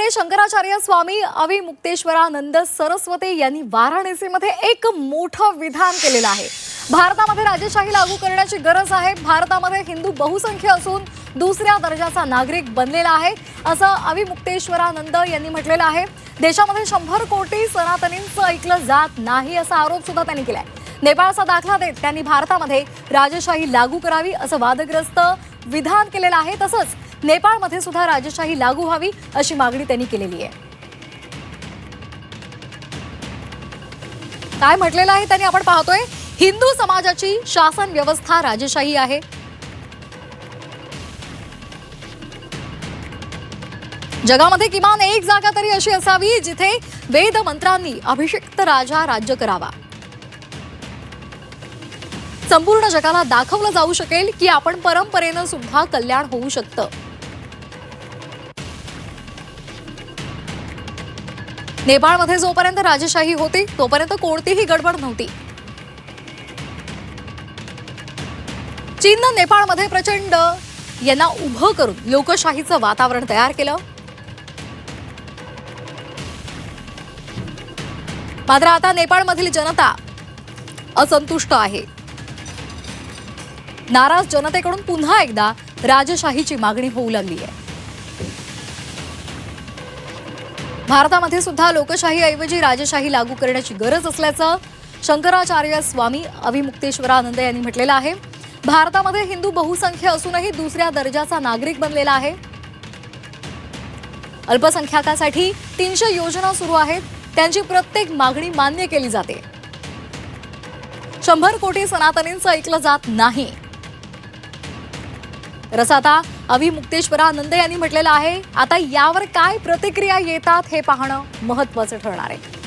एकीकडे शंकराचार्य स्वामी अविमुक्तेश्वरानंद सरस्वती यांनी वाराणसीमध्ये एक मोठं विधान केलेलं आहे. भारतामध्ये राजेशाही लागू करण्याची गरज आहे. भारतामध्ये हिंदू बहुसंख्य असून दुसऱ्या दर्जाचा नागरिक बनलेला आहे असं अविमुक्तेश्वरानंद यांनी म्हटलेलं आहे. देशामध्ये शंभर कोटी सनातनींचं ऐकलं जात नाही असा आरोप सुद्धा त्यांनी केलाय. नेपाळचा दाखला देत त्यांनी भारतामध्ये राजेशाही लागू करावी असं वादग्रस्त विधान केलेलं आहे. तसंच नेपाळमध्ये सुद्धा राजशाही लागू व्हावी अशी मागणी त्यांनी केलेली आहे. काय म्हटलेलं आहे त्यांनी आपण पाहतोय? हिंदू समाजाची शासन व्यवस्था राजशाही आहे. जगामध्ये किमान एक जागा तरी अशी असावी जिथे वेद मंत्रांनी अभिषिक्त राजा राज्य करावा. संपूर्ण जगाला दाखवलं जाऊ शकेल की आपण परंपरेनं सुद्धा कल्याण होऊ शकतं. नेपाळमध्ये जोपर्यंत राजशाही होती तोपर्यंत कोणतीही गडबड नव्हती. चीननं नेपाळमध्ये प्रचंड यांना उभं करून लोकशाहीचं वातावरण तयार केलं. मात्र आता नेपाळमधील जनता असंतुष्ट आहे. नाराज जनतेकडून पुन्हा एकदा राजशाहीची मागणी होऊ लागली आहे. भारतामध्ये सुद्धा लोकशाहीऐवजी राजशाही लागू करण्याची गरज असल्याचं शंकराचार्य स्वामी अभिमुक्तेश्वरानंद यांनी म्हटलेलं आहे. भारतामध्ये हिंदू बहुसंख्य असूनही दुसऱ्या दर्जाचा नागरिक बनलेला आहे. अल्पसंख्याकासाठी तीनशे योजना सुरू आहेत. त्यांची प्रत्येक मागणी मान्य केली जाते. शंभर कोटी सनातनींचं ऐकलं जात नाही. रसाता अभिमुक्तेश्वरानंद यांनी म्हटलेलं आहे आता यावर काय प्रतिक्रिया येतात हे पाहणं महत्वाचं ठरणार आहे.